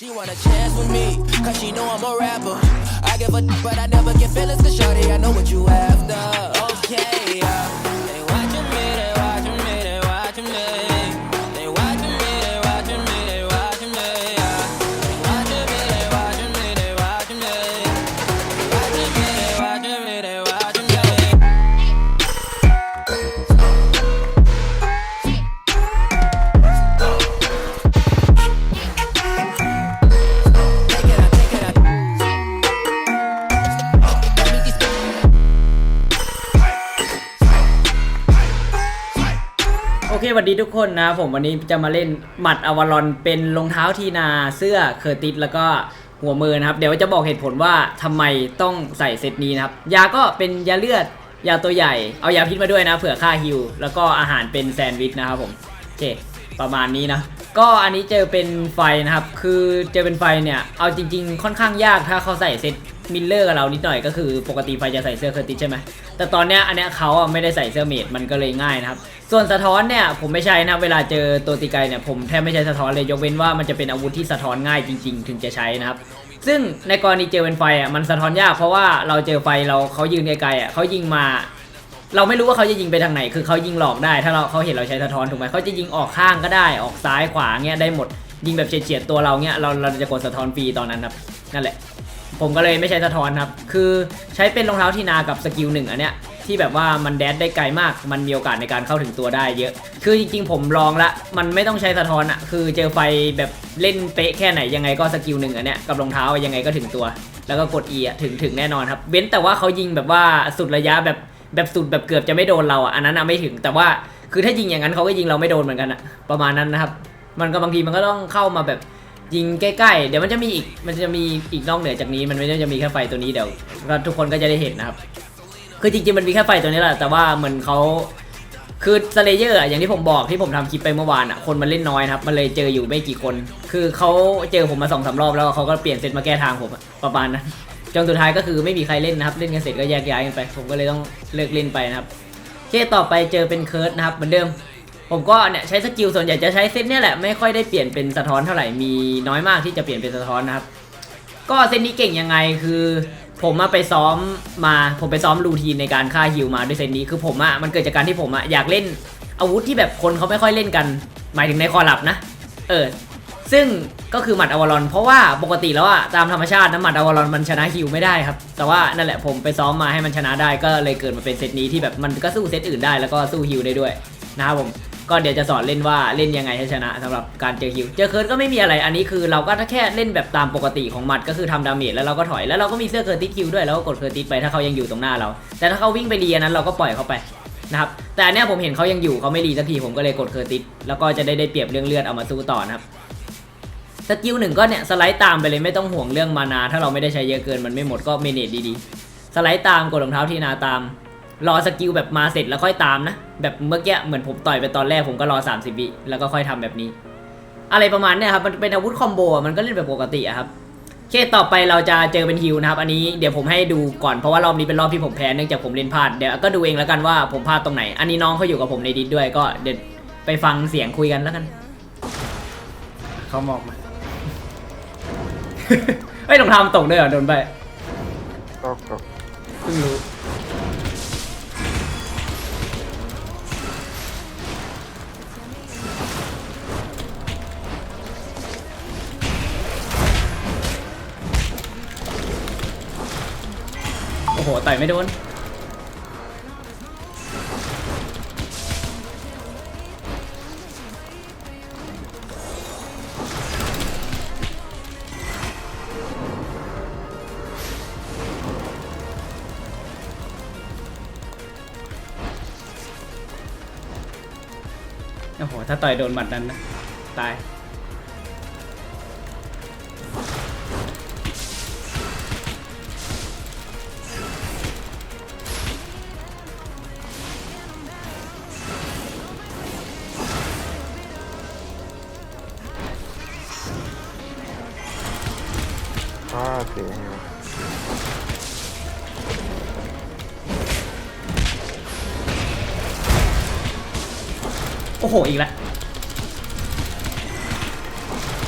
She want a chance with me, cause she know I'm a rapper. I give a but I never get feelings to shorty. I know what you after. Okay, yeah. สวัสดีทุกคนนะ ผมวันนี้จะมาเล่นหมัดอวารอนเป็นรองเท้าทีนาเสื้อเคอร์ติสแล้วก็หัวมือนะครับ เดี๋ยวจะบอกเหตุผลว่าทำไมต้องใส่เซตนี้นะครับ ยาก็เป็นยาเลือด ยาตัวใหญ่ เอายาพิษมาด้วยนะ เผื่อค่าฮิว แล้วก็อาหารเป็นแซนด์วิชนะครับผม โอเค ประมาณนี้นะ ก็อันนี้เจอเป็นไฟนะครับ คือเจอเป็นไฟเนี่ย เอาจริง ๆ ค่อนข้างยากถ้าเขาใส่เซต มิลเลอร์กับเรานิดหน่อยก็คือปกติไฟจะใส่เสื้อเคอร์ติสใช่ไหมแต่ตอนเนี้ยอันเนี้ยเขาอะไม่ได้ใส่เสื้อเมดมันก็เลยง่ายนะครับ ส่วนสะท้อนเนี่ยผมไม่ใช้นะเวลาเจอตัวตีไกเนี่ยผมแทบไม่ใช้สะท้อนเลยยกเว้นว่ามันจะเป็นอาวุธที่สะท้อนง่ายจริง ๆ ถึงจะใช้นะครับซึ่งในกรณีเจอเป็นไฟอะมันสะท้อนยากเพราะว่าเราเจอไฟเราเขายืนไกลๆอะเขายิงมา เราไม่รู้ว่าเขาจะยิงไปทางไหน คือเขายิงหลอกได้ ถ้าเราเขาเห็นเราใช้สะท้อนถูกไหมเขาจะยิงออกข้างก็ได้ออกซ้ายขวาเงี้ยได้หมดยิงแบบเฉียดๆตัวเราเงี้ยเราเราจะกดสะท้อนฟรีตอนนั้นครับนั่นแหละ ผมก็เลยไม่ใช้สะท้อนครับ คือใช้เป็นรองเท้าที่นากับสกิลหนึ่งอันเนี้ยที่แบบว่ามันแดดได้ไกลมาก มันมีโอกาสในการเข้าถึงตัวได้เยอะ คือจริงๆ ผมลองละ มันไม่ต้องใช้สะท้อนอะคือเจอไฟแบบเล่นเป๊ะแค่ไหนยังไงก็สกิลหนึ่งอันเนี้ยกับรองเท้ายังไงก็ถึงตัว แล้วก็กด E อะถึงถึงแน่นอนครับ เว้นแต่ว่าเขายิงแบบว่าสุดระยะแบบแบบสุดแบบเกือบจะไม่โดนเราอะอันนั้นอะไม่ถึง แต่ว่าคือถ้ายิงอย่างนั้นเขาก็ยิงเราไม่โดนเหมือนกันอะประมาณนั้นนะครับ มันก็บางทีมันก็ต้องเข้ามาแบบ ยิงใกล้ๆ เดี๋ยวมันจะมีอีก มันจะมีอีกนอกเหนือจากนี้ มันไม่ได้จะมีแค่ไฟตัวนี้เดี๋ยวทุกคนก็จะได้เห็นนะครับ คือจริงๆ มันมีแค่ไฟตัวนี้แหละ แต่ว่าเหมือนเขาคือสเลเยอร์อย่างที่ผมบอกที่ผมทำคลิปไปเมื่อวานอะคนมันเล่นน้อยครับ มันเลยเจออยู่ไม่กี่คน คือเขาเจอผมมาสองสามรอบแล้วเขาก็เปลี่ยนเซตมาแก้ทางผมอะประมาณนั้นจนสุดท้ายก็คือไม่มีใครเล่นนะครับ เล่นกันเสร็จก็แยกย้ายกันไป ผมก็เลยต้องเลิกเล่นไปนะครับเคต่อไปเจอเป็นเคิร์ดนะครับเหมือนเดิม ผมก็เนี่ยใช้สกิลส่วนใหญ่จะใช้เซตเนี่ยแหละไม่ค่อยได้เปลี่ยนเป็นสะท้อนเท่าไหร่มีน้อยมากที่จะเปลี่ยนเป็นสะท้อนนะครับ ก็เซตนี้เก่งยังไงคือ ผมมาไปซ้อมมาผมไปซ้อมรูทีนในการฆ่าฮิวมาด้วยเซตนี้คือผมอะมันเกิดจากการที่ผมอะอยากเล่นอาวุธที่แบบคนเขาไม่ค่อยเล่นกัน หมายถึงในคอลับนะ เออ ซึ่งก็คือหมัดอวารอน เพราะว่าปกติแล้วอะตามธรรมชาตินะหมัดอวารอนมันชนะฮิวไม่ได้ครับ แต่ว่านั่นแหละผมไปซ้อมมาให้มันชนะได้ก็เลยเกิดมาเป็นเซตนี้ที่แบบมันก็สู้เซตอื่นได้แล้วก็สู้ฮิวได้ด้วยนะครับผม ก็เดี๋ยวจะสอนเล่นว่าเล่นยังไงให้ชนะสำหรับการเจอฮิว เจอเคิร์ดก็ไม่มีอะไรอันนี้คือเราก็แค่เล่นแบบตามปกติของมัดก็คือทำดาเมจแล้วเราก็ถอยแล้วเราก็มีเสื้อเคิร์ติดฮิวด้วยแล้วก็กดเคิร์ติดไปถ้าเขายังอยู่ตรงหน้าเรา แต่ถ้าเขาวิ่งไปรีอันนั้นเราก็ปล่อยเขาไปนะครับแต่อันเนี้ยผมเห็นเขายังอยู่เขาไม่รีสักทีผมก็เลยกดเคิร์ติดแล้วก็จะได้ได้เปรียบเรื่องเลือดเอามาสู้ต่อนะครับสกิลหนึ่งก็เนี่ยสไลด์ตามไปเลยไม่ต้องห่วงเรื่องมานา ถ้าเราไม่ได้ใช้เยอะเกินมันไม่หมดก็เมเนจดีๆ สไลด์ตามกดรองเท้าที่นาตาม รอสกิลแบบมาเสร็จแล้วค่อยตามนะ แบบเมื่อกี้เหมือนผมต่อยไปตอนแรกผมก็รอ 30วิแล้วก็ค่อยทำแบบนี้ อะไรประมาณเนี้ยครับมันเป็นอาวุธคอมโบอะมันก็เล่นแบบปกติอะครับโอเคต่อไปเราจะเจอเป็นฮิวนะครับ อันนี้เดี๋ยวผมให้ดูก่อนเพราะว่ารอบนี้เป็นรอบที่ผมแพ้เนื่องจากผมเล่นพลาดเดี๋ยวก็ดูเองแล้วกันว่าผมพลาดตรงไหน อันนี้น้องเขาอยู่กับผมในดิสด้วยก็เดี๋ยวไปฟังเสียงคุยกันแล้วกันเขามองมาเฮ้ยรองเท้ามันตกด้วยเหรอโดนไปก็ก็เพิ่งรู้ หต่อยไม่โดนโอ้โห ถ้าต่อยโดนหมัดนั้นนะ ตาย เสียงโอ้โห อีกแล้ว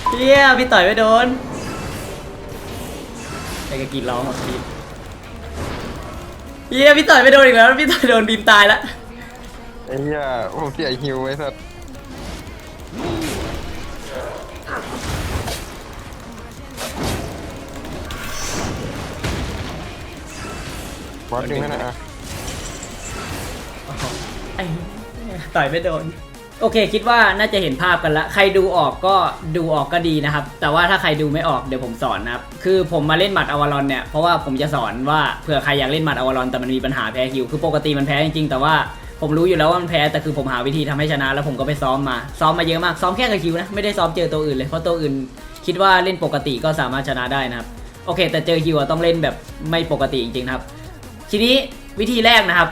เฮียพี่ต่อยไม่โดนไอ้กกินร้องหมดพี่เฮียพี่ต่อยไม่โดนอีกแล้ว พี่ต่อยโดนบีมตายแล้วไอ้เหี้ยผมเสียฮิวไว้สัตว์ วัดดึงนั่นนะอะไอ้ต่อยไม่โดน โอเค คิดว่าน่าจะเห็นภาพกันละ ใครดูออกก็ดูออกก็ดีนะครับ แต่ว่าถ้าใครดูไม่ออกเดี๋ยวผมสอนนะครับ คือผมมาเล่นหมัดอวารอนเนี่ย เพราะว่าผมจะสอนว่าเผื่อใครอยากเล่นหมัดอวารอนแต่มันมีปัญหาแพ้คิว คือปกติมันแพ้จริงๆ แต่ว่าผมรู้อยู่แล้วว่ามันแพ้ แต่คือผมหาวิธีทำให้ชนะ แล้วผมก็ไปซ้อมมา ซ้อมมาเยอะมาก ซ้อมแค่กับคิวนะ ไม่ได้ซ้อมเจอตัวอื่นเลย เพราะตัวอื่น คิดว่าเล่นปกติก็สามารถชนะได้นะครับ โอเค แต่เจอคิวอะต้องเล่นแบบไม่ปกติจริงๆนะครับ ทีนี้วิธีแรกนะครับ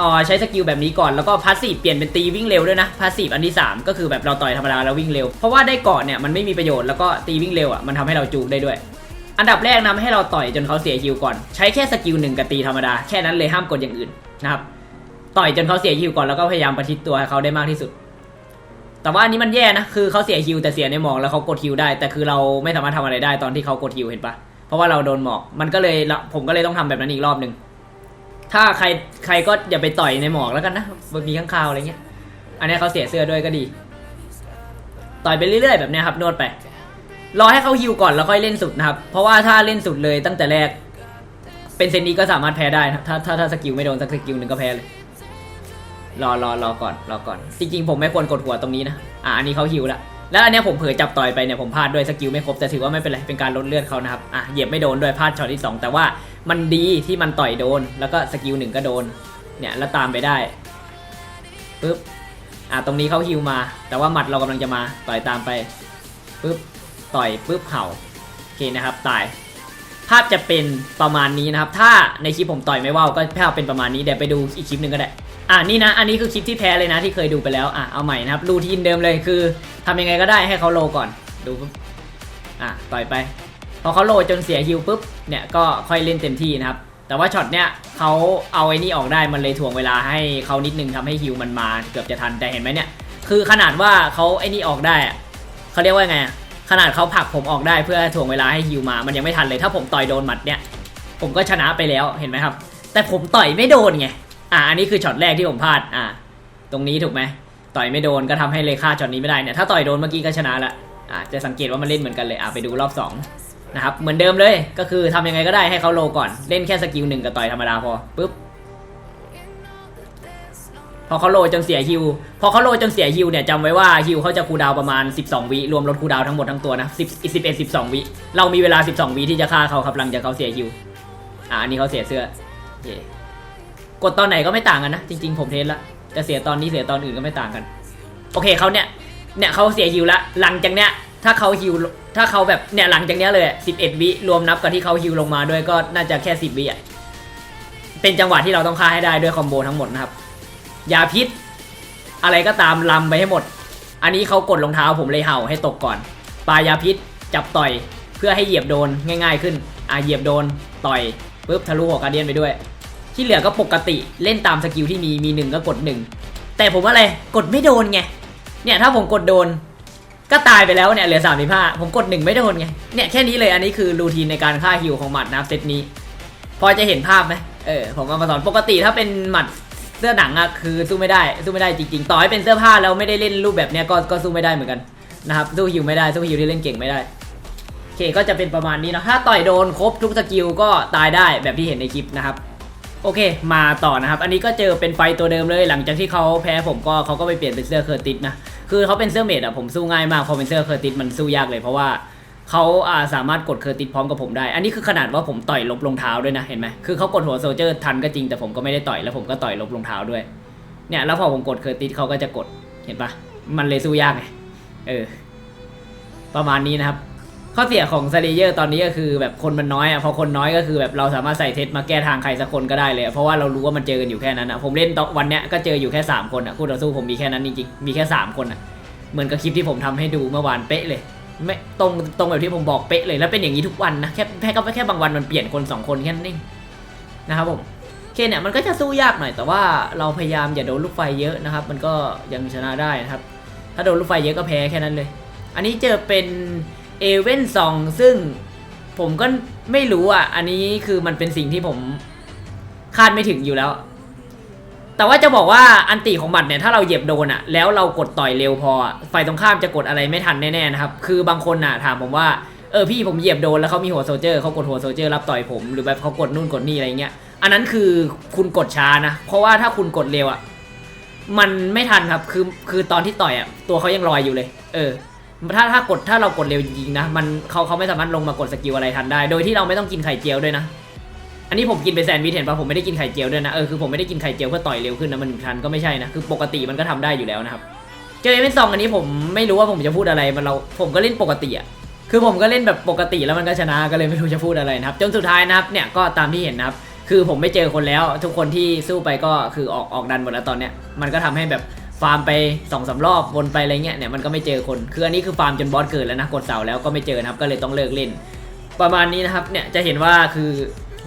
อ่อใช้สกิลแบบนี้ก่อนแล้วก็พาสซีฟเปลี่ยนเป็นตีวิ่งเร็วด้วยนะพาสซีฟอันที่ 3 ก็คือแบบเราต่อยธรรมดาแล้ววิ่งเร็ว เพราะว่าได้เกาะเนี่ยมันไม่มีประโยชน์แล้วก็ตีวิ่งเร็วอะมันทำให้เราจูกได้ด้วย อันดับแรกนะให้เราต่อยจนเขาเสียฮิวก่อน ใช้แค่สกิลหนึ่งกับตีธรรมดาแค่นั้นเลยห้ามกดอย่างอื่นนะครับต่อยจนเขาเสียฮิวก่อนแล้วก็พยายามประชิดตัวให้เขาได้มากที่สุด แต่ว่าอันนี้มันแย่นะคือเขาเสียฮิวแต่เสียในหมอกแล้วเขากดฮิวได้ แต่คือเราไม่สามารถทำอะไรได้ตอนที่เขากดฮิวเห็นปะเพราะว่าเราโดนหมอกมันก็เลยผมก็เลยต้องทำแบบนั้นอีกรอบหนึ่ง ถ้าใครใครก็อย่าไปต่อยในหมอกแล้วกันนะมีข้างคาวอะไรเงี้ย อันนี้เขาเสียเสื้อด้วยก็ดี ต่อยไปเรื่อยๆแบบเนี้ยครับนวดไป รอให้เขาฮิวก่อนแล้วค่อยเล่นสุดนะครับ เพราะว่าถ้าเล่นสุดเลยตั้งแต่แรก เป็นเซนนี้ก็สามารถแพ้ได้นะถ้าถ้าถ้าสกิลไม่โดนสักสกิลหนึ่งก็แพ้เลย รอรอรอก่อนรอก่อน จริงๆผมไม่ควรกดหัวตรงนี้นะ อะอันนี้เขาฮิวล้วแล้วอันนี้ผมเผลอจับต่อยไปเนี่ยผมพลาดด้วยสกิลไม่ครบแต่ถือว่าไม่เป็นไรเป็นการลดเลือดเขานะครับ อะเหยียบไม่โดนด้วยพลาดช็อตที่สองแต่ว่า มันดีที่มันต่อยโดน แล้วก็สกิลหนึ่งก็โดน เนี่ยแล้วตามไปได้ปึ๊บอะตรงนี้เขาฮิวมา แต่ว่าหมัดเรากำลังจะมาต่อยตามไปปึ๊บต่อยปึ๊บเห่าโอเคนะครับตาย ภาพจะเป็นประมาณนี้นะครับ ถ้าในคลิปผมต่อยไม่ว่าวก็ภาพเป็นประมาณนี้เดี๋ยวไปดูอีกคลิปหนึ่งก็ได้อ่านี่นะ อันนี้คือคลิปที่แพ้เลยนะที่เคยดูไปแล้วอะเอาใหม่นะครับรูทีนเดิมเลยคือทำยังไงก็ได้ให้เขาโลก่อนดูปุ๊บอะต่อยไป พอเขาโลจนเสียฮิวปุ๊บเนี่ยก็ค่อยเล่นเต็มที่นะครับแต่ว่าช็อตเนี้ยเขาเอาไอ้นี่ออกได้มันเลยถ่วงเวลาให้เขานิดนึงทำให้ฮิวมันมาเกือบจะทันแต่เห็นไหมเนี่ยคือขนาดว่าเขาไอ้นี่ออกได้เขาเรียกว่าไงขนาดเขาผลักผมออกได้เพื่อถ่วงเวลาให้ฮิวมา มันยังไม่ทันเลยถ้าผมต่อยโดนหมัดเนี่ยผมก็ชนะไปแล้วเห็นไหมครับ แต่ผมต่อยไม่โดนไงอ่าอันนี้คือช็อตแรกที่ผมพลาดอ่าตรงนี้ถูกไหมต่อยไม่โดนก็ทำให้เลยค่าช็อตนี้ไม่ได้เนี่ยถ้าต่อยโดนเมื่อกี้ก็ชนะละอ่าจะสังเกตว่ามันเล่นเหมือนกันเลยอ่าไปดูรอบสอง นะครับเหมือนเดิมเลยก็คือทำยังไงก็ได้ให้เขาโลก่อนเล่นแค่สกิลหนึ่งกับต่อยธรรมดาพอปุ๊บพอเขาโลจนเสียฮิว พอเขาโลจนเสียฮิวเนี่ยจำไว้ว่าฮิวเขาจะคูดาวประมาณ 12 วิรวมลดคูดาวทั้งหมดทั้งตัวนะ10 11 12 วิเรามีเวลา 12 วิที่จะฆ่าเขาครับหลังจากเขาเสียฮิวอ่าอันนี้เขาเสียเสื้อเคกดตอนไหนก็ไม่ต่างกันนะ จริง ๆ ผมเทสละจะเสียตอนนี้เสียตอนอื่นก็ไม่ต่างกัน โอเคเขาเนี่ยเนี่ยเขาเสียฮิวละหลังจากเนี้ยถ้าเขาฮิว ถ้าเขาแบบเนี่ยหลังจากเนี้ยเลยอะ11 วิรวมนับกับที่เขาฮิวลงมาด้วยก็น่าจะแค่ 10 วิอะเป็นจังหวะที่เราต้องฆ่าให้ได้ด้วยคอมโบทั้งหมดนะครับยาพิษ อะไรก็ตามลำไปให้หมด อันนี้เขากดรองเท้าผมเลยเห่าให้ตกก่อนปลายาพิษจับต่อยเพื่อให้เหยียบโดนง่าย ๆ ขึ้นอะเหยียบโดนต่อยปุ๊บทะลุหัวการเดียนไปด้วย ที่เหลือก็ปกติเล่นตามสกิลที่มีมีหนึ่งก็กดหนึ่งแต่ผมว่าอะไรกดไม่โดนไงเนี่ยถ้าผมกดโดน ก็ตายไปแล้วเนี่ยเหลือสามสิบห้าผมกดหนึ่งไม่โดนไง เนี่ยแค่นี้เลยอันนี้คือรูทีนในการฆ่าฮิวของหมัดนับเซตนี้ พอจะเห็นภาพไหมเออผมเอามาสอนปกติถ้าเป็นหมัดเสื้อหนังอะคือสู้ไม่ได้สู้ไม่ได้จริงๆ ต่อให้เป็นเสื้อผ้าแล้วไม่ได้เล่นรูปแบบเนี้ยก็ก็สู้ไม่ได้เหมือนกันนะครับสู้ฮิวไม่ได้สู้ฮิวที่เล่นเก่งไม่ได้โอเคก็จะเป็นประมาณนี้เนาะถ้าต่อยโดนครบทุกสกิลก็ตายได้แบบที่เห็นในคลิปนะครับโอเค มาต่อนะครับ อันนี้ก็เจอเป็นไฟตัวเดิมเลย หลังจากที่เขาแพ้ผมก็เขาก็ไปเปลี่ยนเป็นเสื้อเคอร์ติสนะ คือเขาเป็นเซอร์เมดอะผมสู้ง่ายมากพอเป็นเซอร์เคอร์ติสมันสู้ยากเลยเพราะว่าเขาอ่าสามารถกดเคอร์ติสพร้อมกับผมได้ อันนี้คือขนาดว่าผมต่อยลบรองเท้าด้วยนะเห็นไหมคือเขากดหัวโซลเจอร์ทันก็จริงแต่ผมก็ไม่ได้ต่อยแล้วผมก็ต่อยลบรองเท้าด้วย เนี่ยแล้วพอผมกดเคอร์ติสเขาก็จะกดเห็นปะมันเลยสู้ยากไงเออประมาณนี้นะครับ ข้อเสียของซาเลเยอร์ตอนนี้ก็คือแบบคนมันน้อยอะพอคนน้อยก็คือแบบเราสามารถใส่เทสมาแก้ทางใครสักคนก็ได้เลย เพราะว่าเรารู้ว่ามันเจอกันอยู่แค่นั้นอะผมเล่นตอนวันเนี้ยก็เจออยู่แค่ 3 คนอะคู่ต่อสู้ผมมีแค่นั้นจริงๆมีแค่ 3 คนอะเหมือนกับคลิปที่ผมทำให้ดูเมื่อวานเป๊ะเลยไม่ตรงตรงแบบที่ผมบอกเป๊ะเลยแล้วเป็นอย่างนี้ทุกวันนะแค่แค่ก็แค่บางวันมันเปลี่ยนคนสองคนแค่นั้นเองนะครับผมโอเคเนี่ยมันก็จะสู้ยากหน่อยแต่ว่าเราพยายามอย่าโดนลูกไฟเยอะนะครับ มันก็ยังชนะได้นะครับ ถ้าโดนลูกไฟเยอะก็แพ้แค่นั้นเลย อันนี้เจอเป็น เอเวนซองซึ่งผมก็ไม่รู้อะ อันนี้คือมันเป็นสิ่งที่ผมคาดไม่ถึงอยู่แล้ว แต่ว่าจะบอกว่าอันติของบัตรเนี่ยถ้าเราเหยียบโดนอะ แล้วเรากดต่อยเร็วพออะฝ่ายตรงข้ามจะกดอะไรไม่ทันแน่ๆนะครับ คือบางคนอะถามผมว่าเออพี่ผมเหยียบโดนแล้วเขามีหัวโซลเจอร์เขากดหัวโซลเจอร์รับต่อยผมหรือแบบเขากดนู่นกดนี่อะไรเงี้ย อันนั้นคือคุณกดช้านะ เพราะว่าถ้าคุณกดเร็วอะมันไม่ทันครับ คือคือตอนที่ต่อยอะตัวเขายังลอยอยู่เลย เออ ถ้าถ้ากดถ้าเรากดเร็วจริงๆนะมันเขาเขาไม่สามารถลงมากดสกิลอะไรทันได้ โดยที่เราไม่ต้องกินไข่เจียวด้วยนะ อันนี้ผมกินเป็นแซนด์วิชเห็นปะผมไม่ได้กินไข่เจียวด้วยนะเออคือผมไม่ได้กินไข่เจียวเพื่อต่อยเร็วขึ้นนะมันทันก็ไม่ใช่นะคือปกติมันก็ทำได้อยู่แล้วนะครับเจอเอเวนซองอันนี้ผมไม่รู้ว่าผมจะพูดอะไรมันเราผมก็เล่นปกติอะคือผมก็เล่นแบบปกติแล้วมันก็ชนะก็เลยไม่รู้จะพูดอะไรนะครับจนสุดท้ายนะครับเนี่ยก็ตามที่เห็นนะครับคือผมไม่เจอคนแล้ว ทุกคนที่สู้ไปก็คือออกออกดันหมดแล้วตอนเนี้ยมันก็ทำให้แบบ ฟาร์มไปสองสารอบวนไปอะไรเงี้ยเนี่ยมันก็ไม่เจอคน คืออันนี้คือฟาร์มจนบอสเกิดแล้วนะกดเสาแล้วก็ไม่เจอนะครับก็เลยต้องเลิกเล่น ประมาณนี้นะครับเนี่ยจะเห็นว่าคือ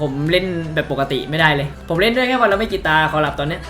ผมเล่นแบบปกติไม่ได้เลย ผมเล่นได้แค่วันละไม่กี่ตาขอหลับตอนเนี้ย